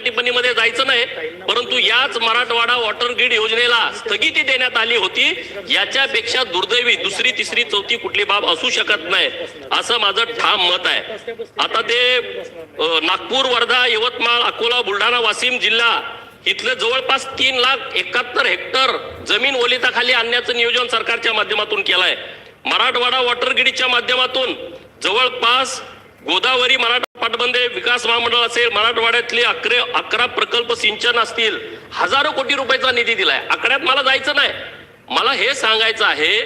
टिप्पणीमध्ये जायचं नाही परंतु याच मराठवाडा वॉटर ग्रीड योजनेला स्थगिती देण्यात आली होती. याच्यापेक्षा दुर्दैवी दुसरी तिसरी चौथी कुठली बाब असू शकत नाही असं माझं ठाम मत आहे. आता ते नागपूर वर्धा यवतमाळ अकोला बुलढाणा वाशिम जिल्हा इथलं जवळपास तीन लाख एकाहत्तर हेक्टर जमीन ओलिताखाली आणण्याचं नियोजन सरकारच्या माध्यमातून केलंय. मराठवाडा वॉटर ग्रीडच्या माध्यमातून जवळपास गोदावरी मराठा पाटबंदे विकास महामंडळ असेल मराठवाड्यातले अकरे अकरा प्रकल्प सिंचन असतील हजारो कोटी रुपयाचा निधी दिलाय. आकड्यात मला जायचं नाही. मला हे सांगायचं आहे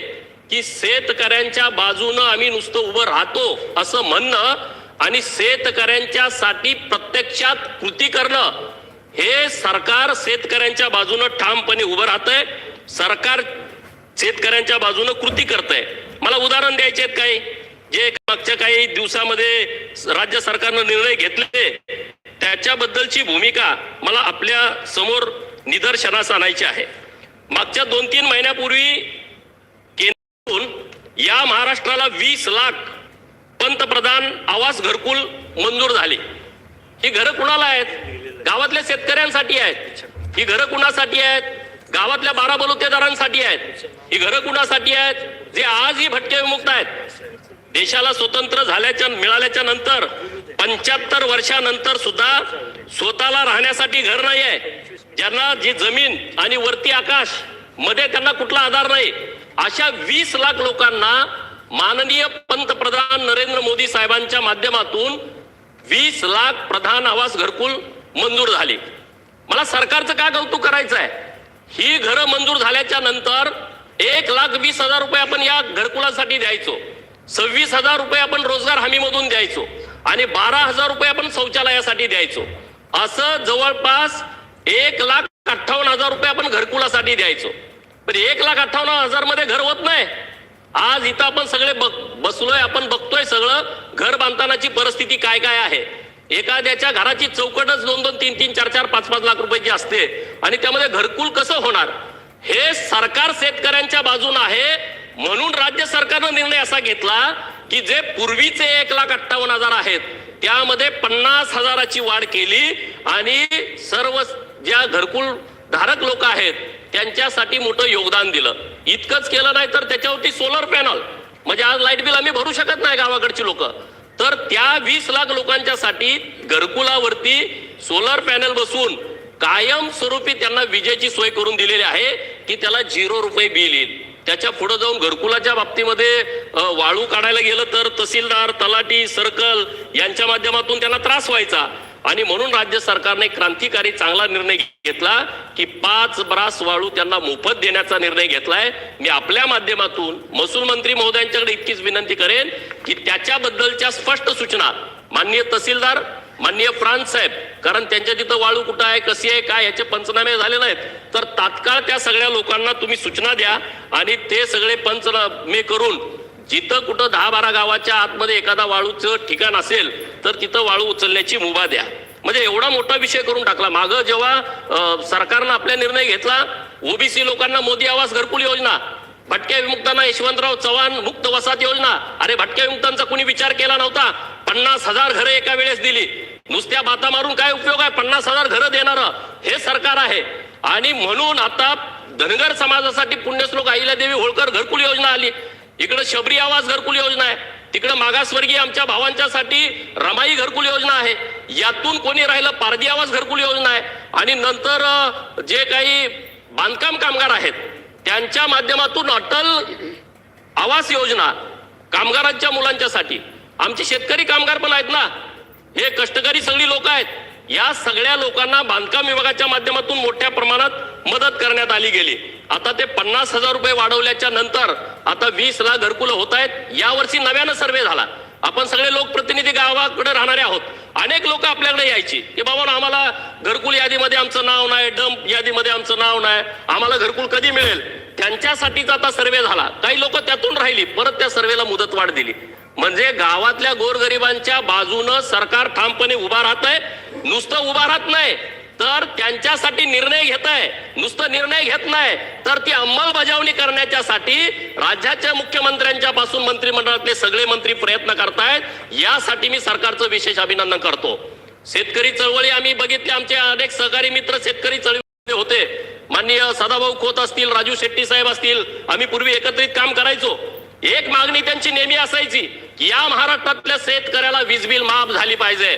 की शेतकऱ्यांच्या बाजूनं आम्ही नुसतं उभं राहतो असं म्हणणं आणि शेतकऱ्यांच्या साठी प्रत्यक्षात कृती करणं हे सरकार शेतकऱ्यांच्या बाजूनं ठामपणे उभं राहतंय. सरकार शेतकऱ्यांच्या बाजूनं कृती करतंय. मला उदाहरण द्यायचे आहेत काही? जे मागच्या काही दिवसामध्ये राज्य सरकारनं निर्णय घेतले त्याच्याबद्दलची भूमिका मला आपल्यासमोर निदर्शनास आणायची आहे. मागच्या दोन तीन महिन्यापूर्वी केंद्रातून या महाराष्ट्राला वीस लाख पंतप्रधान आवास घरकुल मंजूर झाले. ही घरं कुणाला आहेत? गावातल्या शेतकऱ्यांसाठी आहेत. ही घरं कुणासाठी आहेत? गावातल्या बारा बलुतेदारांसाठी आहेत. ही घरं कुणासाठी आहेत? जे आजही भटके विमुक्त आहेत. देशाला स्वतंत्र झाल्याच्या मिळाल्याच्या नंतर पंच्याहत्तर वर्षानंतर सुद्धा स्वतःला राहण्यासाठी घर नाही आहे ज्यांना जी जमीन आणि वरती आकाशमध्ये त्यांना कुठला आधार नाही. अशा वीस लाख लोकांना माननीय पंतप्रधान नरेंद्र मोदी साहेबांच्या माध्यमातून वीस लाख प्रधान आवास घरकुल मंजूर झाले. मला सरकारचं का कौतुक करायचं आहे ही घरं मंजूर झाल्याच्यानंतर एक लाख वीस हजार रुपये आपण या घरकुलासाठी द्यायचो. सव्वीस हजार रुपये आपण रोजगार हमीमधून द्यायचो आणि बारा हजार रुपये आपण शौचालयासाठी द्यायचो. असं जवळपास एक लाख अठ्ठावन्न हजार रुपये आपण घरकुलासाठी द्यायचो. पण एक लाख अठ्ठावन्न हजारमध्ये घर होत नाही. आज इथं आपण सगळे बघ- बसलोय आपण बघतोय सगळं. घर बांधतानाची परिस्थिती काय काय आहे? एखाद्याच्या घराची चौकटच दोन दोन तीन तीन चार चार पाच पाच लाख रुपयाची असते. आणि त्यामध्ये घरकुल कसं होणार? हे सरकार शेतकऱ्यांच्या बाजून आहे. म्हणून राज्य सरकारनं निर्णय असा घेतला की जे पूर्वीचे एक लाख अठ्ठावन्न हजार आहेत त्यामध्ये पन्नास हजाराची वाढ केली आणि सर्व ज्या घरकुल धारक लोक आहेत त्यांच्यासाठी मोठं योगदान दिलं. इतकंच केलं नाही तर त्याच्यावरती सोलर पॅनल म्हणजे आज लाइट बिल आम्ही भरू शकत नाही गावाकडची लोक. तर त्या वीस लाख लोकांच्यासाठी घरकुलावरती सोलर पॅनल बसून कायम स्वरूपी त्यांना विजेची सोय करून दिलेली आहे. की त्याला झिरो रुपये बिल येईल. त्याच्या पुढे जाऊन घरकुलाच्या बाबतीमध्ये वाळू काढायला गेलं तर तहसीलदार तलाठी सर्कल यांच्या माध्यमातून त्यांना त्रास व्हायचा. आणि म्हणून राज्य सरकारने क्रांतिकारी चांगला निर्णय घेतला की पाच ब्रास वाळू त्यांना मोफत देण्याचा निर्णय घेतलाय. मी आपल्या माध्यमातून महसूल मंत्री महोदयांच्याकडे इतकीच विनंती करेन की त्याच्याबद्दलच्या स्पष्ट सूचना माननीय तहसीलदार माननीय फ्रान्स साहेब कारण त्यांच्या तिथं वाळू कुठं आहे कशी आहे काय याचे पंचनामे झाले नाहीत. तर तात्काळ त्या सगळ्या लोकांना तुम्ही सूचना द्या आणि ते सगळे पंचनामे करून जिथं कुठं दहा बारा गावाच्या आतमध्ये एखादा वाळूचं ठिकाण असेल तर तिथं वाळू उचलण्याची मुभा द्या. म्हणजे एवढा मोठा विषय करून टाकला. मागं जेव्हा सरकारनं आपला निर्णय घेतला ओबीसी लोकांना मोदी आवास घरकुल योजना भटक्या विमुक्तांना यशवंतराव चव्हाण मुक्त वसाहत योजना. अरे भटक्या विमुक्तांचा कुणी विचार केला नव्हता? पन्नास हजार घरं एका वेळेस दिली. नुसत्या बाता मारून काय उपयोग आहे? पन्नास हजार घरं देणारं. हे सरकार आहे. आणि म्हणून आता धनगर समाजासाठी पुण्यश्लोक अहिल्यादेवी होळकर घरकुल योजना आली. इकडे शबरी आवास घरकुल योजना आहे. तिकडे मागासवर्गीय आमच्या भावांच्यासाठी रमाई घरकुल योजना आहे. यातून कोणी राहिलं? पारधी आवास घरकुल योजना आहे. आणि नंतर जे काही बांधकाम कामगार आहेत त्यांच्या माध्यमातून अटल आवास योजना कामगारांच्या मुलांच्यासाठी. आमचे शेतकरी कामगार पण आहेत ना. हे कष्टकरी सगळी लोक आहेत. या सगळ्या लोकांना बांधकाम विभागाच्या माध्यमातून मोठ्या प्रमाणात मदत करण्यात आली गेली. आता ते पन्नास हजार रुपये वाढवल्याच्या नंतर आता वीस लाख घरकुलं होत आहेत. यावर्षी नव्यानं सर्वे झाला. आपण सगळे लोकप्रतिनिधी गावाकडे राहणारे आहोत. अनेक लोक आपल्याकडे यायची. की बाबा आम्हाला घरकुल यादीमध्ये आमचं नाव नाही डंप यादीमध्ये आमचं नाव नाही. आम्हाला घरकुल कधी मिळेल? त्यांच्यासाठीचा आता सर्वे झाला. काही लोक त्यातून राहिली. परत त्या सर्वेला मुदतवाढ दिली. म्हणजे गावातल्या गोरगरिबांच्या बाजूनं सरकार ठामपणे उभा राहत आहे नुसतं उभा राहत नाही. तर त्यांच्यासाठी निर्णय घेत आहे नुसतं निर्णय घेत नाही. तर ती अंमलबजावणी करण्याच्यासाठी राज्याच्या मुख्यमंत्र्यांच्या पासून मंत्रिमंडळातले सगळे मंत्री प्रयत्न करतायत. यासाठी मी सरकारचं विशेष अभिनंदन करतो. शेतकरी चळवळी आम्ही बघितली. आमचे अनेक सहकारी मित्र शेतकरी चळवळी होते. माननीय सदाभाऊ खोत असतील राजू शेट्टी साहेब असतील आम्ही पूर्वी एकत्रित काम करायचो. एक मागणी त्यांची नेहमी असायची की या महाराष्ट्रातल्या शेतकऱ्याला वीज बिल माफ झाली पाहिजे.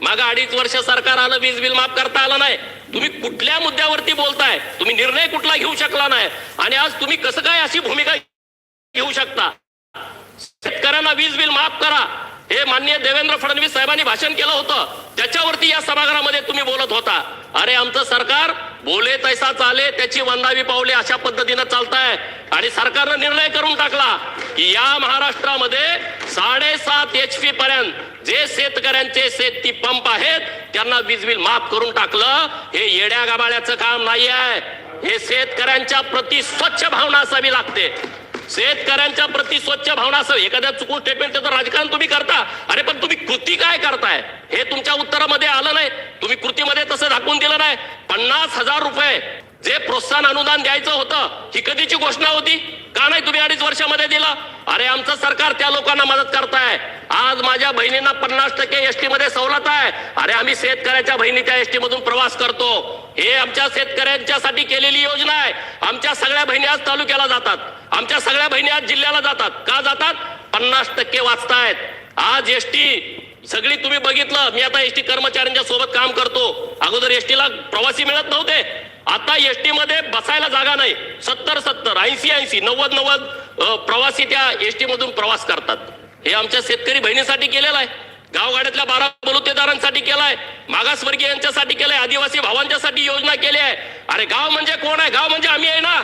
माग अडीच वर्ष सरकार आलं वीज बिल माफ करता आलं नाही. तुम्ही कुठल्या मुद्द्यावरती बोलताय? तुम्ही निर्णय कुठला घेऊ शकला नाही? आणि आज तुम्ही कसं काय अशी भूमिका घेऊ शकता? शेतकऱ्यांना वीज बिल माफ करा. हे माननीय देवेंद्र फडणवीस साहेबांनी भाषण केलं होतं. त्याच्यावरती या सभागृहामध्ये तुम्ही बोलत होता. अरे आमचं सरकार बोले तैसा चाले त्याची वंदावी पावले अशा पद्धतीनं चालताय. आणि सरकारनं निर्णय करून टाकला की या महाराष्ट्रामध्ये साडेसात एच पी पर्यंत जे शेतकऱ्यांचे शेती पंप आहेत त्यांना वीज बिल माफ करून टाकलं. हे येड्या गाबाळ्याचं काम नाही आहे हे शेतकऱ्यांच्या प्रति स्वच्छ भावना असावी लागते. शेतकऱ्यांच्या प्रति स्वच्छ भावना असावी एखाद्या चुकून स्टेटमेंट तर राजकारण तुम्ही करता. अरे पण तुम्ही कृती काय करताय? हे तुमच्या उत्तरामध्ये आलं नाही. तुम्ही कृतीमध्ये तसं दाखवून दिलं नाही. पन्नास हजार रुपये जे प्रोत्साहन अनुदान द्यायचं होतं ही कधीची घोषणा होती? का नाही तुम्ही अडीच वर्षामध्ये दिलं? अरे आमचं सरकार त्या लोकांना मदत करताय. आज माझ्या बहिणींना पन्नास टक्के एसटी मध्ये सवलत आहे. अरे आम्ही शेतकऱ्याच्या बहिणीच्या एसटी मधून प्रवास करतो. हे आमच्या शेतकऱ्यांच्यासाठी केलेली योजना आहे. आमच्या सगळ्या बहिणी आज तालुक्याला जातात. आमच्या सगळ्या बहिणी आज जिल्ह्याला जातात. का जातात? पन्नास टक्के वाचतायत. आज एसटी सगळी तुम्ही बघितलं. मी आता एसटी कर्मचाऱ्यांच्या सोबत काम करतो. अगोदर एसटीला प्रवासी मिळत नव्हते. आता एसटी मध्ये बसायला जागा नाही. सत्तर सत्तर ऐंशी ऐंशी नव्वद नव्वद प्रवासी त्या एसटी मधून प्रवास करतात. हे आमच्या शेतकरी बहिणीसाठी केलेलं आहे. गावगाड्यातल्या बारा बलुतेदारांसाठी केलाय. मागासवर्गीय यांच्यासाठी केलंय. आदिवासी भावांच्यासाठी योजना केली आहे. अरे गाव म्हणजे कोण आहे? गाव म्हणजे आम्ही आहे ना?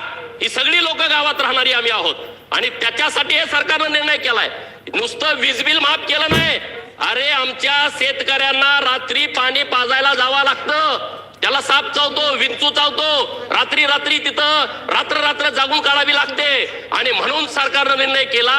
ही सगळी लोक गावात राहणारी आम्ही आहोत. आणि त्याच्यासाठी हे सरकारनं निर्णय केलाय. नुसतं वीज बिल माफ केलं नाही. अरे आमच्या शेतकऱ्यांना रात्री पाणी पाजायला जावं लागतं. त्याला साप चावतो विंचू चावतो. रात्री रात्री तिथं रात्र रात्र जागून काढावी लागते. आणि म्हणून सरकारनं निर्णय केला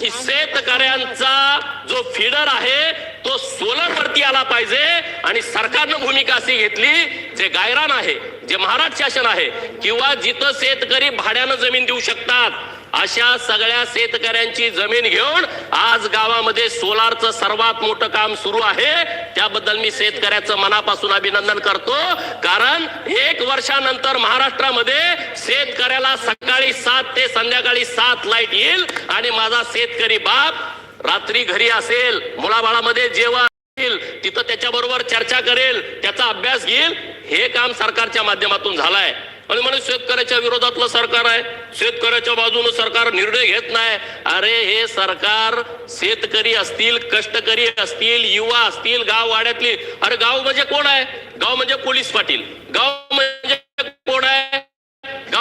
की शेतकऱ्यांचा जो फिडर आहे तो सोलर वरती आला पाहिजे. आणि सरकारनं भूमिका अशी घेतली जे गायरान आहे जे महाराष्ट्र शासन आहे किंवा जिथं शेतकरी भाड्यानं जमीन देऊ शकतात अशा सगळ्या शेतकऱ्यांची जमीन घेऊन आज गावामध्ये सोलारचं सर्वात मोठं काम सुरू आहे. त्याबद्दल मी शेतकऱ्याचं मनापासून अभिनंदन करतो. कारण एक वर्षानंतर महाराष्ट्रामध्ये शेतकऱ्याला सकाळी सात ते संध्याकाळी सात लाइट येईल आणि माझा शेतकरी बाप रात्री घरी असेल मुलाबाळामध्ये जेवण तिथं त्याच्याबरोबर चर्चा करेल त्याचा अभ्यास घेईल. हे काम सरकारच्या माध्यमातून झालंय. आणि म्हणे शेतकऱ्याच्या विरोधातलं सरकार आहे. शेतकऱ्याच्या बाजूने सरकार निर्णय घेत नाही. अरे हे सरकार शेतकरी असतील कष्टकरी असतील युवा असतील गाव वाड्यातली अरे गाव म्हणजे कोण आहे? गाव म्हणजे पोलीस पाटील. गाव म्हणजे कोण आहे?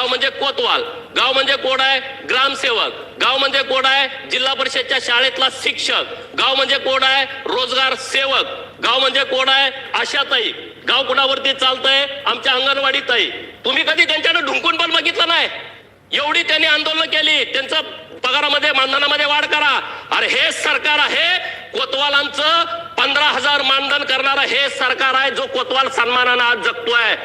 गाव म्हणजे कोतवाल. गाव म्हणजे कोण आहे ग्रामसेवक. गाव म्हणजे कोण आहे जिल्हा परिषदच्या शाळेतला शिक्षक. गाव म्हणजे कोण आहे रोजगार सेवक. गाव म्हणजे कोण आहे आशाताई गाव कुणावरती चालतंय? आमच्या अंगणवाडी ताई. तुम्ही कधी त्यांच्याकडे ढुंकून पण बघितलं नाही. एवढी त्यांनी आंदोलन केली. त्यांचा पगारामध्ये मानधनामध्ये वाढ करा. अरे हे सरकार आहे कोतवालांचं पंधरा हजार मानधन करणारं हे सरकार आहे जो कोतवाल सन्मानानं आज जगतोय.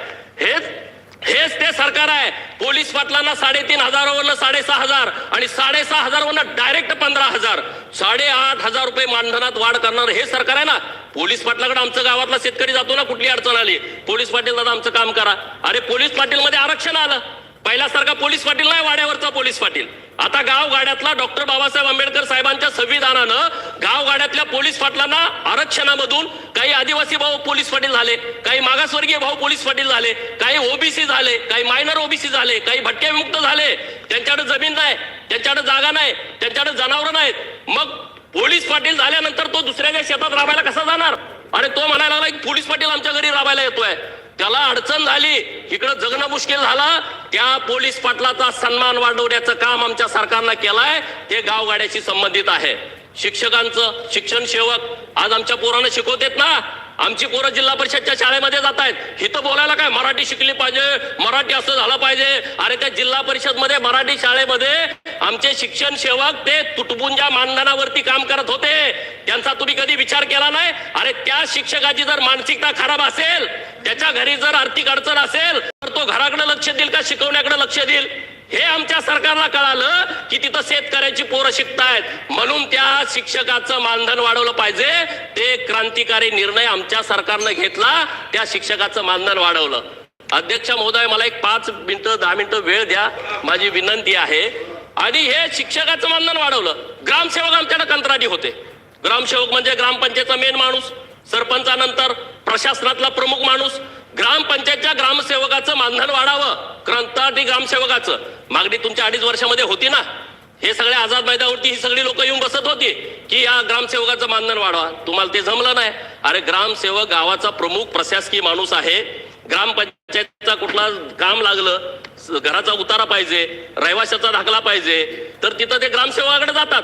हेच हेच ते सरकार आहे. पोलीस पाटलांना साडेतीन हजारावरनं साडेसहा हजार आणि साडेसहा हजारवरनं डायरेक्ट पंधरा हजार. साडेआठ हजार रुपये मानधनात वाढ करणार हे सरकार आहे ना? पोलीस पाटलाकडे आमचं गावातला शेतकरी जातो ना कुठली अडचण आली? पोलीस पाटील दादा आमचं काम करा. अरे पोलीस पाटील मध्ये आरक्षण आलं. पहिल्यासारखा पोलीस पाटील नाही वाड्यावरचा पोलीस पाटील. आता गाव गाड्यातला डॉक्टर बाबासाहेब आंबेडकर साहेबांच्या संविधानानं गाव गाड्यातल्या पोलीस पाटलांना आरक्षणामधून काही आदिवासी भाऊ पोलीस पाटील झाले काही मागासवर्गीय भाऊ पोलीस पाटील झाले काही ओबीसी झाले काही मायनर ओबीसी झाले काही भटके विमुक्त झाले. त्यांच्याकडे जमीन नाही त्यांच्याकडे जागा नाही त्यांच्याकडे जनावरं नाहीत. मग पोलीस पाटील झाल्यानंतर तो दुसऱ्याच्या शेतात राबायला कसा जाणार? अरे तो म्हणायला लागला की पोलीस पाटील आमच्या घरी राबायला येतोय. त्याला अडचण झाली. इकडं जगणं मुश्किल झालं. त्या पोलीस पाटलाचा सन्मान वाढवण्याचं काम आमच्या सरकारनं केलंय. ते गावगाड्याशी संबंधित आहे. शिक्षकांचं शिक्षण सेवक आज आमच्या पोरांना शिकवतेत ना? आमची पोरं जिल्हा परिषदच्या शाळेमध्ये जात आहेत इथं बोलायला काय मराठी शिकली पाहिजे? मराठी असं झालं पाहिजे. अरे त्या जिल्हा परिषदमध्ये मराठी शाळेमध्ये आमचे शिक्षण सेवक ते तुटबुंजा मानधनावरती काम करत होते. त्यांचा तुम्ही कधी विचार केला नाही? अरे त्या शिक्षकाची जर मानसिकता खराब असेल त्याच्या घरी जर आर्थिक अडचण असेल तर तो घराकडे लक्ष देईल का शिकवण्याकडे लक्ष देईल? हे आमच्या सरकारला कळालं की तिथं शेतकऱ्याची पोरं शिकतायत. म्हणून त्या शिक्षकाचं मानधन वाढवलं पाहिजे. ते क्रांतिकारी निर्णय आमच्या सरकारनं घेतला त्या शिक्षकाचं मानधन वाढवलं. अध्यक्ष महोदय मला एक पाच मिनिटं दहा मिनिटं वेळ द्या. माझी विनंती आहे. आणि हे शिक्षकाचं मानधन वाढवलं. ग्रामसेवक आमच्याकडे कंत्राटी होते. ग्रामसेवक म्हणजे ग्रामपंचायतचा मेन माणूस सरपंचानंतर प्रशासनातला प्रमुख माणूस ग्रामपंचायतच्या ग्रामसेवकाचं मानधन वाढावं. कंत्राटी ग्रामसेवकाचं. मागणी तुमच्या अडीच वर्षामध्ये होती ना? हे सगळे आझाद मैदानावरती ही सगळी लोक येऊन बसत होती. की या ग्रामसेवकाचं मानधन वाढवा. तुम्हाला ते जमलं नाही. अरे ग्रामसेवक गावाचा प्रमुख प्रशासकीय माणूस आहे. ग्रामपंचायतचा कुठला काम लागलं घराचा उतारा पाहिजे रहिवाशाचा दाखला पाहिजे तर तिथं ते ग्रामसेवकाकडे जातात.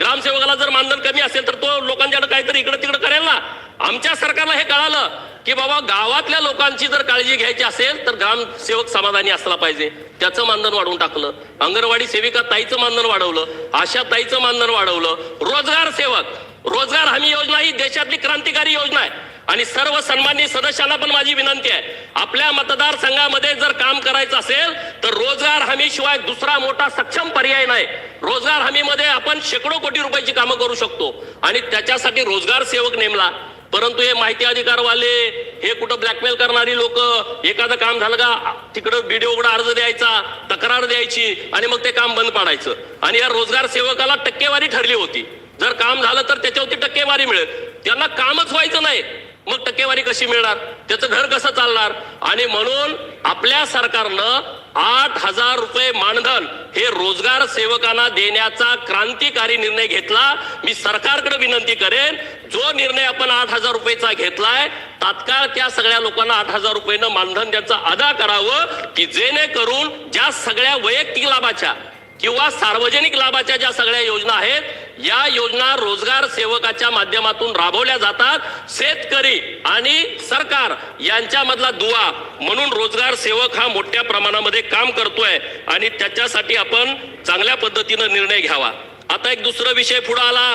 ग्रामसेवकाला जर मानधन कमी असेल तर तो लोकांच्याकडे काहीतरी इकडे तिकडे करेल ना. आमच्या सरकारला हे कळालं की बाबा गावातल्या लोकांची जर काळजी घ्यायची असेल तर ग्रामसेवक समाधानी असला पाहिजे. त्याचं मानधन वाढवून टाकलं. अंगणवाडी सेविका ताईचं मानधन वाढवलं. आशा ताईचं मानधन वाढवलं. रोजगार सेवक. रोजगार हमी योजना ही देशातली क्रांतिकारी योजना आहे. आणि सर्व सन्माननीय सदस्यांना पण माझी विनंती आहे. आपल्या मतदारसंघामध्ये जर काम करायचं असेल तर रोजगार हमी शिवाय दुसरा मोठा सक्षम पर्याय नाही. रोजगार हमीमध्ये आपण शेकडो कोटी रुपयाची कामं करू शकतो. आणि त्याच्यासाठी रोजगार सेवक नेमला. परंतु हे माहिती अधिकारवाले हे कुठं ब्लॅकमेल करणारी लोक एखादं काम झालं का तिकडं बीडीओकडे अर्ज द्यायचा तक्रार द्यायची आणि मग ते काम बंद पाडायचं. आणि या रोजगार सेवकाला टक्केवारी ठरली होती. जर काम झालं तर त्याच्यावरती टक्केवारी मिळेल. त्यांना कामच व्हायचं नाही. मग टक्केवारी कशी मिळणार? त्याचं घर कसं चालणार? आणि म्हणून आपल्या सरकारनं आठ हजार रुपये मानधन हे रोजगार सेवकांना देण्याचा क्रांतिकारी निर्णय घेतला. मी सरकारकडे विनंती करेन जो निर्णय आपण आठ हजार रुपयेचा घेतलाय तात्काळ त्या सगळ्या लोकांना आठ हजार रुपयेनं मानधन त्यांचं अदा करावं की जेणेकरून ज्या सगळ्या वैयक्तिक लाभाच्या किंवा सार्वजनिक लाभाच्या ज्या सगळ्या योजना आहेत या योजना रोजगार सेवकाच्या माध्यमातून राबवल्या जातात. शेतकरी आणि सरकार यांच्यामधला दुवा म्हणून रोजगार सेवक हा मोठ्या प्रमाणामध्ये काम करतोय आणि त्याच्यासाठी आपण चांगल्या पद्धतीनं निर्णय घ्यावा. आता एक दुसरा विषय पुढे आला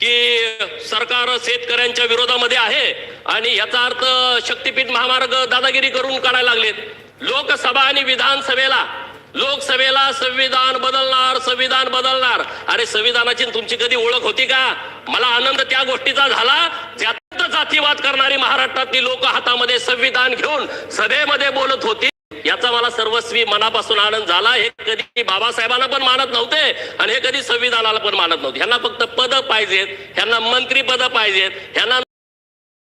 की सरकार शेतकऱ्यांच्या विरोधामध्ये आहे आणि याचा अर्थ शक्तीपीठ महामार्ग दादागिरी करून काढायला लागलेत. लोकसभा आणि विधानसभेला लोकसभेला संविधान बदलणार संविधान बदलणार. अरे संविधानाची तुमची कधी ओळख होती का? मला आनंद त्या गोष्टीचा झाला ज्यात जातीवाद करणारी महाराष्ट्रातली लोक हातामध्ये संविधान घेऊन सभेमध्ये बोलत होती. याचा मला सर्वस्वी मनापासून आनंद झाला. हे कधी बाबासाहेबांना पण मानत नव्हते आणि हे कधी संविधानाला पण मानत नव्हते. ह्यांना फक्त पद पाहिजेत ह्यांना मंत्री पद पाहिजेत ह्यांना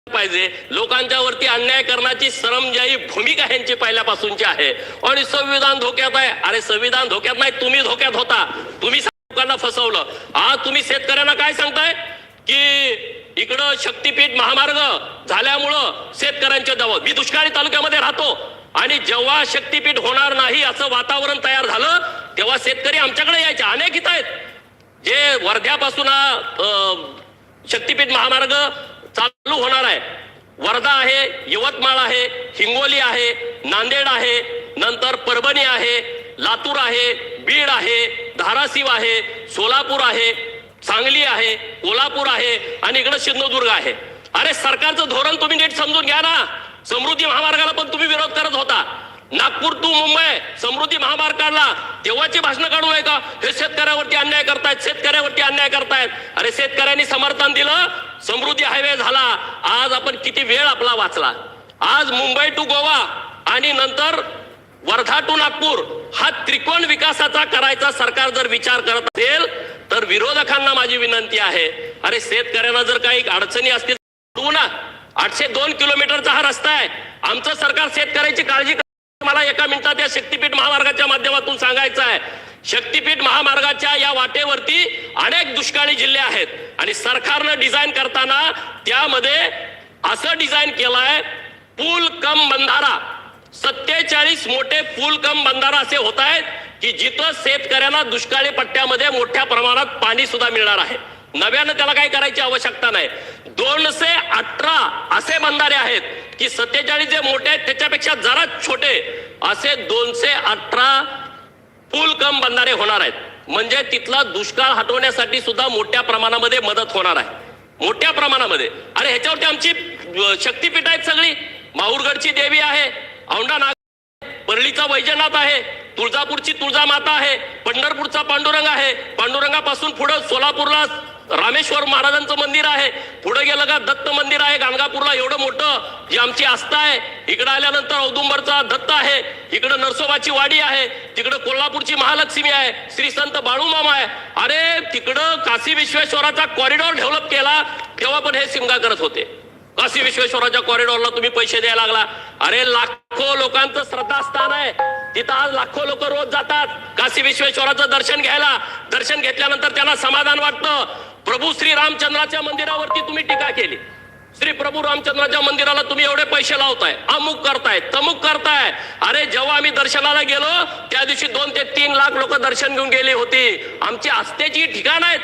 पाहिजे. लोकांच्या वरती अन्याय करण्याची श्रमजायी भूमिका यांची पहिल्यापासूनची आहे. आणि संविधान धोक्यात आहे. अरे संविधान धोक्यात नाही तुम्ही धोक्यात होता. तुम्ही लोकांना फसवलं. आज तुम्ही शेतकऱ्यांना काय सांगताय? की इकडं शक्तीपीठ महामार्ग झाल्यामुळं शेतकऱ्यांच्या जवळ मी दुष्काळी तालुक्यामध्ये राहतो. आणि जेव्हा शक्तीपीठ होणार नाही असं वातावरण तयार झालं तेव्हा शेतकरी आमच्याकडे यायचे. अनेक इथं आहेत. जे वर्ध्यापासून शक्तीपीठ महामार्ग चालू होणार आहे. वर्धा आहे यवतमाळ आहे हिंगोली आहे नांदेड आहे नंतर परभणी आहे लातूर आहे बीड आहे धाराशिव आहे सोलापूर आहे सांगली आहे कोल्हापूर आहे आणि इकडे सिंधुदुर्ग आहे. अरे सरकारचं धोरण तुम्ही नीट समजून घ्या ना. समृद्धी महामार्गाला पण तुम्ही विरोध करत होता. नागपूर टू मुंबई समृद्धी महामार्ग काढला. तेव्हाची भाषणं काढू का हे शेतकऱ्यावरती अन्याय करतायत शेतकऱ्यावरती अन्याय करतायत. अरे शेतकऱ्यांनी समर्थन दिलं समृद्धी हायवे झाला. आज आपण किती वेळ आपला वाचला. आज मुंबई टू गोवा आणि नंतर वर्धा टू नागपूर हा त्रिकोण विकासाचा करायचा सरकार जर विचार करत असेल तर विरोधकांना माझी विनंती आहे. अरे शेतकऱ्यांना जर काही अडचणी असतील ना. आठशे दोन किलोमीटरचा हा रस्ता आहे. आमचं सरकार शेतकऱ्याची काळजी मला एका मिनिटात या शक्तीपीठ महामार्गाच्या माध्यमातून सांगायचं आहे. शक्तीपीठ महामार्गाच्या या वाटेवरती अनेक दुष्काळी जिल्हे आहेत. आणि सरकारनं डिझाईन करताना त्यामध्ये असं डिझाईन केलंय पूल कम बंधारा. सत्तेचाळीस मोठे पूल कम बंधारा असे होत आहेत की जिथं शेतकऱ्यांना दुष्काळी पट्ट्यामध्ये मोठ्या प्रमाणात पाणी सुद्धा मिळणार आहे. नव्यानं त्याला काही करायची आवश्यकता नाही. दोनशे अठरा असे बंधारे आहेत की सत्तेचाळीस जे मोठे आहेत त्याच्यापेक्षा जरा छोटे असे दोनशे अठरा फुल कम बंधारे होणार आहेत. म्हणजे तिथला दुष्काळ हटवण्यासाठी सुद्धा मोठ्या प्रमाणामध्ये मदत होणार आहे. मोठ्या प्रमाणामध्ये. अरे ह्याच्यावरती आमची शक्तीपीठ आहेत सगळी. माहूरगडची देवी आहे औंढा नाग परळीचा वैजनाथ आहे तुळजापूरची तुळजा माता आहे पंढरपूरचा पांडुरंग आहे. पांडुरंगापासून पुढे सोलापूरला रामेश्वर महाराजांचं मंदिर आहे. पुढे गेलं का दत्त मंदिर आहे. गाणगापूरला एवढं मोठं जी आमची आस्था आहे. इकडे आल्यानंतर औदुंबरचा दत्त आहे. इकडे नरसोबाची वाडी आहे. तिकडे कोल्हापूरची महालक्ष्मी आहे. श्री संत बाळूमामा आहे. अरे तिकडं काशी विश्वेश्वराचा कॉरिडॉर डेव्हलप केला तेव्हा पण हे सिंगा करत होते. काशी विश्वेश्वराच्या कॉरिडॉरला तुम्ही पैसे द्यायला लागला. अरे लाखो लोकांचं श्रद्धास्थान आहे. तिथं आज लाखो लोक रोज जातात. काशी विश्वेश्वराचं दर्शन घ्यायला. दर्शन घेतल्यानंतर त्यांना समाधान वाटतं. प्रभू श्री रामचंद्राच्या मंदिरावरती तुम्ही टीका केली. श्री प्रभू रामचंद्राच्या मंदिराला तुम्ही एवढे पैसे लावताय. अमुक करताय तमुक करताय. अरे जेव्हा आम्ही दर्शनाला गेलो त्या दिवशी दोन ते तीन लाख लोक दर्शन घेऊन गेली होती. आमची आस्थेची ठिकाण आहेत.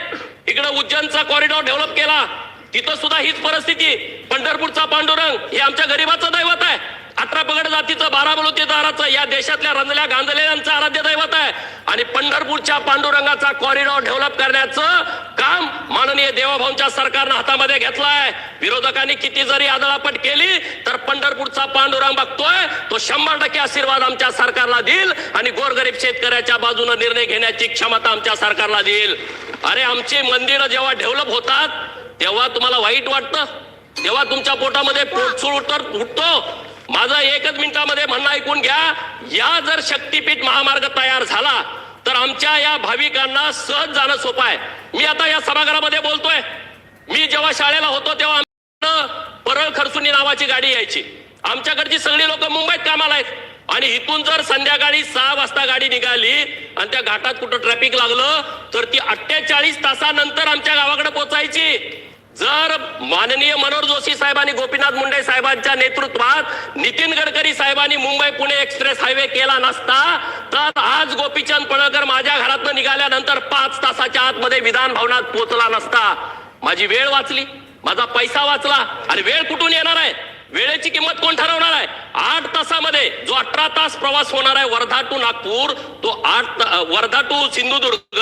इकडे उज्जैनचा कॉरिडॉर डेव्हलप केला. तिथं सुद्धा हीच परिस्थिती पंढरपूरचा पांडुरंग हे आमच्या गरीबाचं दैवत आहे. अठरा पगड जातीचं बारा बलुतेदाराचं या देशातल्या रंजल्या गांधलेल्यांचं आराध्य दैवत आहे. आणि पंढरपूरच्या पांडुरंगाचा कॉरिडॉर डेव्हलप करण्याचं काम माननीय देवाभाऊंच्या सरकारनं हातामध्ये घेतलाय विरोधकांनी किती जरी आदळापट केली तर पंढरपूरचा पांडुरंग बघतोय तो शंभर टक्के आशीर्वाद आमच्या सरकारला देईल आणि गोरगरीब शेतकऱ्याच्या बाजूने निर्णय घेण्याची क्षमता आमच्या सरकारला देईल. अरे आमची मंदिरं जेव्हा डेव्हलप होतात तेव्हा तुम्हाला वाईट वाटतं? तेव्हा तुमच्या पोटामध्ये पोटसूळ उतर उठतो? माझं एकच मिनिटामध्ये म्हणणं ऐकून घ्या. या जर शक्तीपीठ महामार्ग तयार झाला तर आमच्या या भाविकांना सहज जाणं सोपं आहे. मी आता या सभागृहामध्ये बोलतोय. मी जेव्हा शाळेला होतो तेव्हा परळ खरसुनी नावाची गाडी यायची. आमच्याकडची सगळी लोक मुंबईत कामाला आहेत. आणि इथून जर संध्याकाळी सहा वाजता गाडी निघाली आणि त्या घाटात कुठं ट्रॅफिक लागलं तर ती अठ्ठेचाळीस तासानंतर आमच्या गावाकडे पोचायची. जर माननीय मनोहर जोशी साहेबांनी गोपीनाथ मुंडे साहेबांच्या नेतृत्वात नितीन गडकरी साहेबांनी मुंबई पुणे एक्सप्रेस हायवे केला नसता तर आज गोपीचंद पळकर माझ्या घरातनं निघाल्यानंतर पाच तासाच्या आतमध्ये विधान भवनात पोहोचला नसता. माझी वेळ वाचली माझा पैसा वाचला आणि वेळ कुठून येणार आहे? वेळेची किंमत कोण ठरवणार आहे? आठ तासामध्ये जो अठरा तास प्रवास होणार आहे वर्धा टू नागपूर तो आठ वर्धा टू सिंधुदुर्ग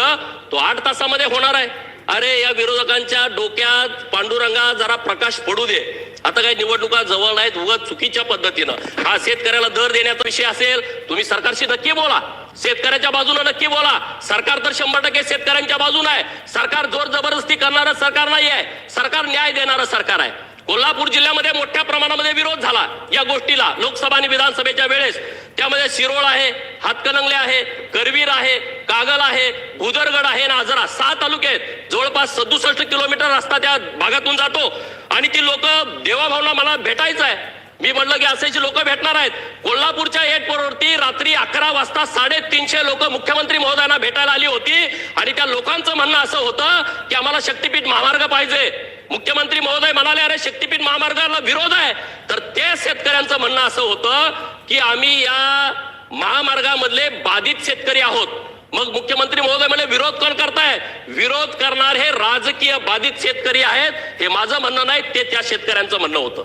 तो आठ तासामध्ये होणार आहे. अरे या विरोधकांच्या डोक्यात पांडुरंगा जरा प्रकाश पडू दे. आता काही निवडणुका जवळ नाहीत उगत चुकीच्या पद्धतीनं. हा शेतकऱ्याला दर देण्याचा विषय असेल तुम्ही सरकारशी नक्की बोला. शेतकऱ्याच्या बाजूला नक्की बोला. सरकार तर शंभर टक्के शेतकऱ्यांच्या बाजूला आहे. सरकार जोर जबरदस्ती करणारं सरकार नाही आहे. सरकार न्याय देणारं सरकार आहे. कोल्हापूर जिल्ह्यामध्ये मोठ्या प्रमाणामध्ये विरोध झाला या गोष्टीला लोकसभा आणि विधानसभेच्या वेळेस. त्यामध्ये शिरोळ आहे हातकणंगले आहे करवीर आहे कागल आहे भुदरगड आहे ना आजरा सहा तालुके आहेत. जवळपास सदुसष्ट किलोमीटर रस्ता त्या भागातून जातो. आणि ती लोक देवाभावना मला भेटायचं आहे मी म्हटलं की असायची लोक भेटणार आहेत. कोल्हापूरच्या एअरपोर्टवरती रात्री अकरा वाजता साडेतीनशे लोक मुख्यमंत्री महोदयांना भेटायला आली होती. आणि त्या लोकांचं म्हणणं असं होतं की आम्हाला शक्तीपीठ महामार्ग पाहिजे. मुख्यमंत्री महोदय म्हणाले अरे शक्तीपीठ महामार्गाला विरोध आहे. तर ते शेतकऱ्यांचं म्हणणं असं होतं की आम्ही या महामार्गामधले बाधित शेतकरी आहोत. मग मुख्यमंत्री महोदय म्हणे विरोध कोण करताय? विरोध करणार हे राजकीय बाधित शेतकरी आहेत. हे माझं म्हणणं नाही ते त्या शेतकऱ्यांचं म्हणणं होतं.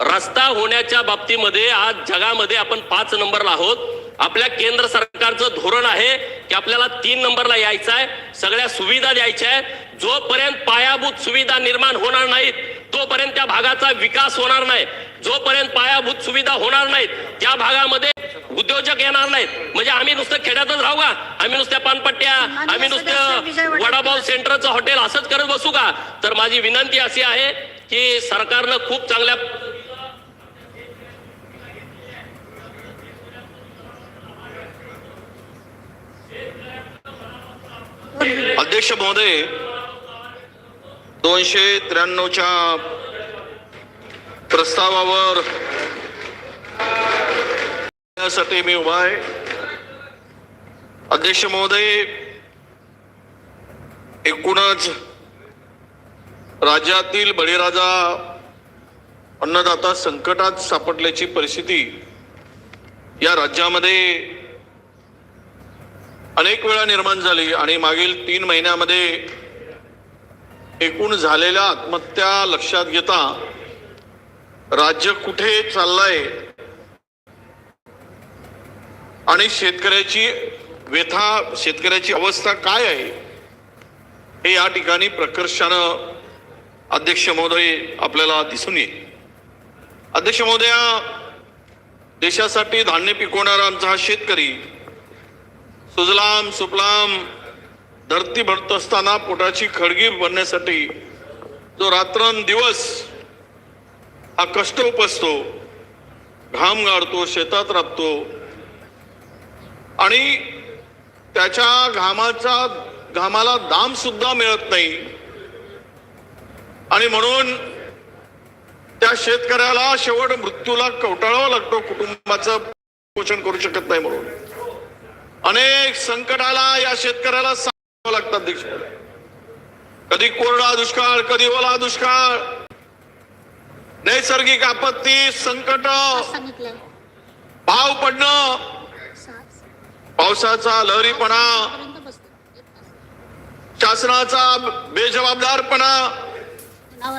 रस्ता होण्याच्या बाबतीमध्ये आज जगामध्ये आपण पाच नंबरला आहोत. आपल्या केंद्र सरकारचं धोरण आहे की आपल्याला तीन नंबरला यायचं आहे. सगळ्या सुविधा द्यायच्या आहेत. जोपर्यंत पायाभूत सुविधा निर्माण होणार नाहीत तोपर्यंत त्या भागाचा विकास होणार नाही. जोपर्यंत पायाभूत सुविधा होणार नाहीत त्या भागामध्ये उद्योजक येणार नाहीत. म्हणजे आम्ही नुसतं खेड्यातच राहू का? आम्ही नुसत्या पानपट्ट्या आम्ही नुसतं वडापाव सेंटरचं हॉटेल असंच करत बसू का? तर माझी विनंती अशी आहे की सरकारनं खूप चांगल्या अध्यक्ष महोदय दोनशे त्र्याण्णवच्या प्रस्तावावर साठी मी उभा आहे. अध्यक्ष महोदय एकूणच राज्यातील बळीराजा अन्नदाता संकटात सापडल्याची परिस्थिती या राज्यामध्ये अनेक वेळा निर्माण झाली आणि मागील तीन महिन्यामध्ये एकूण झालेल्या आत्महत्या लक्षात घेता राज्य कुठे चाललंय आणि शेतकऱ्याची व्यथा शेतकऱ्याची अवस्था काय आहे हे या ठिकाणी प्रकर्षानं अध्यक्ष महोदय आपल्याला दिसून येईल. अध्यक्ष महोदया देशासाठी धान्य पिकवणारा आमचा हा शेतकरी सुजलाम सुपलाम धरती भरत असताना पोटाची खडगी भरण्यासाठी जो रात्रंदिवस हा कष्ट उपसतो घाम गाळतो शेतात राबतो आणि त्याच्या घामाचा घामाला दाम सुद्धा मिळत नाही. आणि म्हणून त्या शेतकऱ्याला शेवट मृत्यूला कवटाळावा लागतो कुटुंबाचं पोषण करू शकत नाही म्हणून. अनेक संकटाला या शेतकऱ्याला सामोरं लागतात कधी कोरडा दुष्काळ कधी ओला दुष्काळ. नैसर्गिक आपत्ती संकट. भाव पडणं. पावसाचा लहरीपणा शासनाचा बेजबाबदारपणा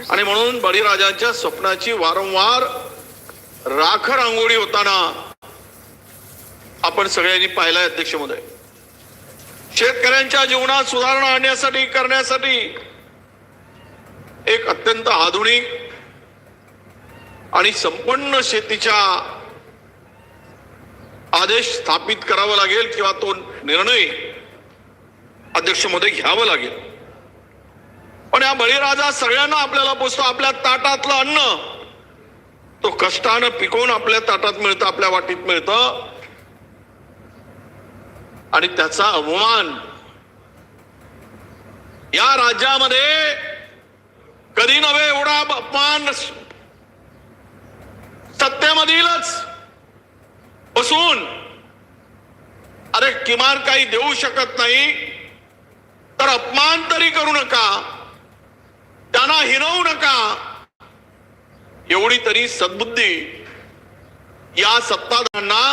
आणि म्हणून बळीराजांच्या स्वप्नाची वारंवार राखर आंघोळी होताना आपण सगळ्यांनी पाहिलाय अध्यक्ष महोदय शेतकऱ्यांच्या जीवनात सुधारणा आणण्यासाठी करण्यासाठी एक अत्यंत आधुनिक आणि संपन्न शेतीच्या आदेश स्थापित करावा लागेल किंवा तो निर्णय अध्यक्षमध्ये घ्यावा लागेल. पण या बळीराजा सगळ्यांना आपल्याला पोचतो आपल्या ताटातलं अन्न. तो कष्टानं पिकवून आपल्या ताटात मिळतं आपल्या वाटीत मिळतं. आणि त्याचा अवमान या राज्यामध्ये कधी नव्हे एवढा अपमान सत्तेमधीलच. बसून. अरे किमान काही देऊ शकत नाही तर अपमान तरी करू नका. त्यांना हिरवू नका. एवढी तरी सद्बुद्धी या सत्ताधाऱ्यांना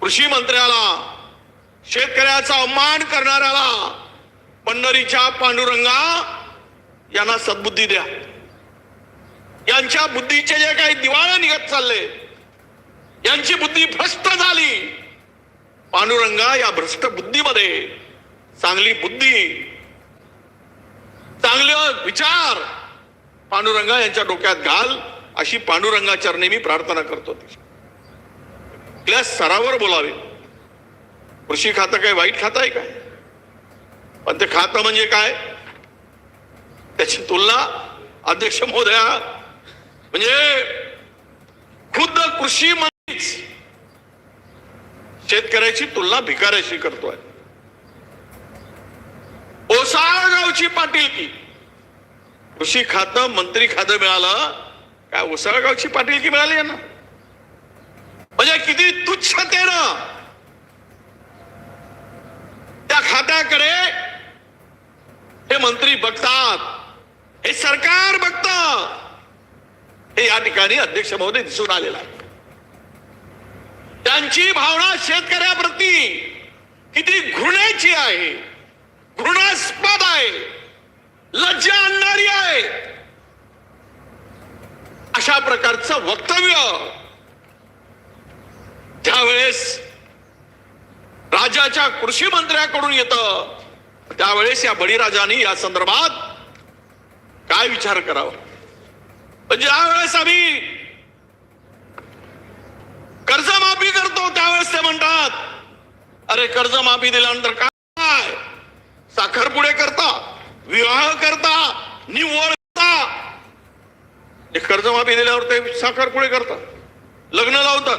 कृषी मंत्र्याला शेतकऱ्याचा अपमान करणाऱ्याला पंढरीच्या पांडुरंगा यांना सद्बुद्धी द्या. यांच्या बुद्धीचे जे काही दिवाळे निघत चालले यांची बुद्धी भ्रष्ट झाली. पांडुरंगा या भ्रष्ट बुद्धीमध्ये चांगली बुद्धी चांगले विचार पांडुरंगा यांच्या डोक्यात घाल अशी पांडुरंगाचरणी मी प्रार्थना करतो तिला सरावर बोलावे. कृषी खातं काय वाईट खातं आहे काय? पण ते खातं म्हणजे काय? त्याची तुलना अध्यक्ष महोदया म्हणजे खुद्द कृषी शेतकऱ्याची तुलना भिकाऱ्याशी करतोय. ओसाळ गावची पाटील की. कृषी खातं मंत्री खातं मिळालं काय ओसाळ गावची पाटील की मिळाली यांना? म्हणजे किती तुच्छतेनं त्या खात्याकडे हे मंत्री बघतात. हे सरकार बघत. हे या ठिकाणी अध्यक्ष महोदय दिसून आलेला आहे. त्यांची भावना शेतकऱ्याप्रती किती घृणेची आहे. घृणास्पद आहे. लज्जा आणणारी आहे. अशा प्रकारचं वक्तव्य त्यावेळेस राज्याच्या कृषी मंत्र्याकडून येतं त्यावेळेस या बळीराजांनी या संदर्भात काय विचार करावा? म्हणजे ज्यावेळेस आम्ही कर्जमाफी करतो त्यावेळेस ते म्हणतात. अरे कर्जमाफी दिल्यानंतर काय? साखरपुडे करता विवाह करता निव्वळ करता. कर्जमाफी दिल्यावर ते साखरपुडे करतात. लग्न लावतात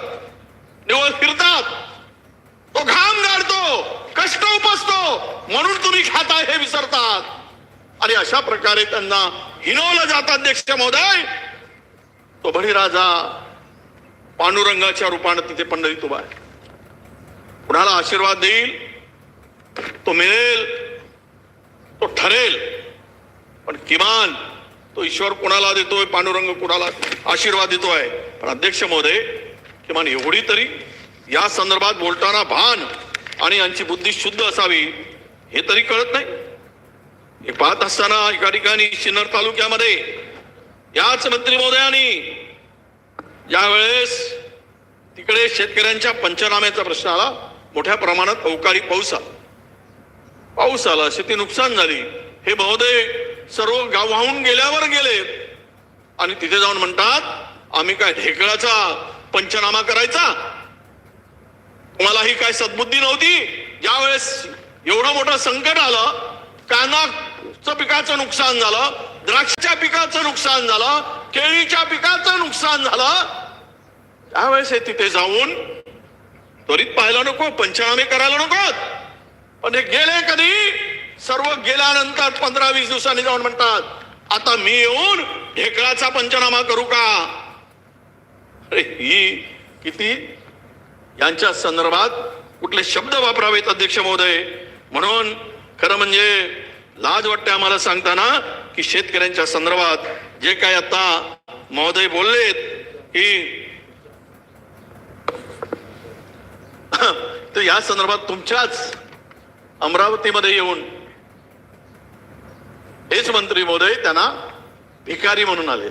निवळ फिरतात. तो घाम गाडतो कष्ट उपसतो म्हणून तुम्ही खाता हे विसरतात. आणि अशा प्रकारे त्यांना हिनवलं जातात अध्यक्ष महोदय. तो बळीराजा पांडुरंगाच्या रूपानं तिथे पंढरीत उभा आहे. कुणाला आशीर्वाद देईल तो मिळेल तो ठरेल पण किमान तो ईश्वर कुणाला देतोय पांडुरंग कुणाला आशीर्वाद देतोय? पण अध्यक्ष महोदय किमान एवढी तरी या संदर्भात बोलताना भान आणि यांची बुद्धी शुद्ध असावी हे तरी कळत नाही. हे पाहत असताना एका ठिकाणी सिन्नर तालुक्यामध्ये याच मंत्री महोदयांनी ज्यावेळेस तिकडे शेतकऱ्यांच्या पंचनाम्याचा प्रश्न आला. मोठ्या प्रमाणात अवकाळी पाऊस आला. पाऊस आला शेती नुकसान झाली. हे महोदय सर्व गाव वाहून गेल्यावर गेले. आणि तिथे जाऊन म्हणतात आम्ही काय ढेकळाचा पंचनामा करायचा? तुम्हाला ही काय सद्बुद्धी नव्हती? ज्यावेळेस एवढं मोठं संकट आलं कानाचं पिकाचं नुकसान झालं. द्राक्षच्या पिकाचं नुकसान झालं केळीच्या पिकाचं नुकसान झालं. त्यावेळेस हे तिथे जाऊन त्वरित पाहायला नको पंचनामे करायला नको. पण हे गेले कधी? सर्व गेल्यानंतर पंधरा वीस दिवसांनी जाऊन म्हणतात आता मी येऊन ढेकळाचा पंचनामा करू का? अरे ही किती? यांच्या संदर्भात कुठले शब्द वापरावेत अध्यक्ष महोदय? म्हणून खरं म्हणजे लाज वाटते आम्हाला सांगताना की शेतकऱ्यांच्या संदर्भात जे काय आता महोदय बोललेत की तर या संदर्भात तुमच्याच अमरावतीमध्ये येऊन हेच मंत्री महोदय त्यांना भिकारी म्हणून आले.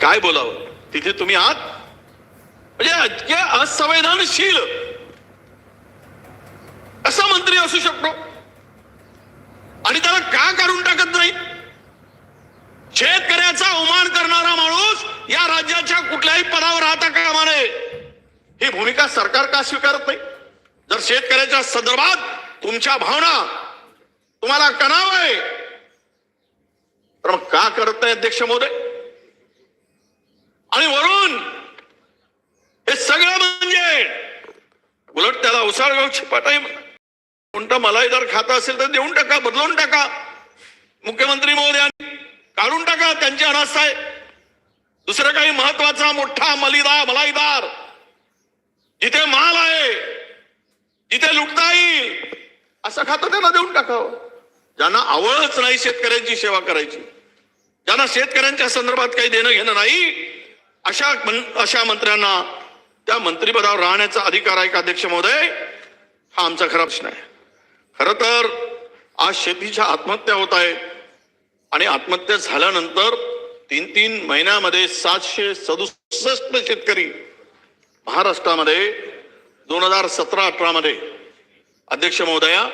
काय बोलावं? तिथे तुम्ही आहात? म्हणजे इतके असंवेदनशील असा मंत्री असू शकतो. आणि त्याला का काढून टाकत नाही? शेतकऱ्याचा अवमान करणारा माणूस या राज्याच्या कुठल्याही पदावर राहता कामा नये. ही भूमिका सरकार का स्वीकारत नाही? जर शेतकऱ्याच्या संदर्भात तुमच्या भावना तुम्हाला कणाव आहे तर मग का करत नाही अध्यक्ष महोदय? आणि वरून हे सगळं म्हणजे उलट त्याला उसाळगाव छिपाटाई कोणता मलाईदार खातं असेल तर देऊन टाका बदलून टाका. मुख्यमंत्री महोदयांनी काढून टाका त्यांची अनास्था आहे. दुसरं काही महत्त्वाचा मोठा मलिदार मलाईदार. जिथे माल आहे जिथे लुटता येईल असं खातं त्यांना देऊन टाकावं. ज्यांना आवडच नाही शेतकऱ्यांची सेवा करायची ज्यांना शेतकऱ्यांच्या संदर्भात काही देणं घेणं नाही अशा अशा मंत्र्यांना त्या मंत्रिपदावर राहण्याचा अधिकार आहे का अध्यक्ष महोदय? हा आमचा खरा प्रश्न आहे. खर तर आज शेतीच्या आत्महत्या होत आहेत आणि आत्महत्या झाल्यानंतर तीन तीन महिन्यामध्ये सातशे सदुसष्ट शेतकरी महाराष्ट्रामध्ये दोन हजार सतरा अठरा मध्ये अध्यक्ष महोदया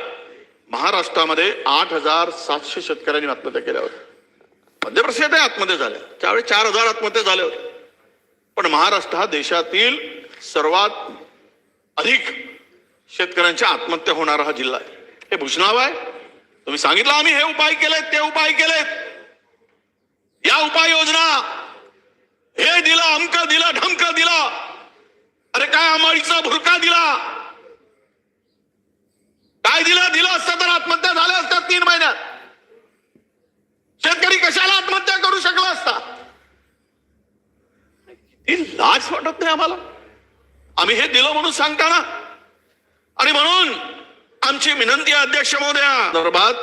महाराष्ट्रामध्ये आठ हजार सातशे शेतकऱ्यांनी आत्महत्या केल्या होत्या. मध्य प्रदेशातही आत्महत्या झाल्या. त्यावेळी चार हजार आत्महत्या झाल्या होत्या. पण महाराष्ट्र हा देशातील सर्वात अधिक शेतकऱ्यांच्या आत्महत्या होणारा हा जिल्हा आहे. हे भूषणाव आहे? तुम्ही सांगितलं आम्ही हे उपाय केलेत ते उपाय केलेत. या उपाययोजना हे दिलं अमक दिलं ढमक दिलं. अरे काय अमाळीचा भुरका दिला? काय दिलं? दिलं असतं तर आत्महत्या झाल्या असतात तीन महिन्यात. शेतकरी कशाला आत्महत्या करू शकला असता? ही लाज वाटत नाही आम्हाला? आम्ही हे दिलं म्हणून सांगताना. आणि म्हणून आमची विनंती अध्यक्ष महोदया. संदर्भात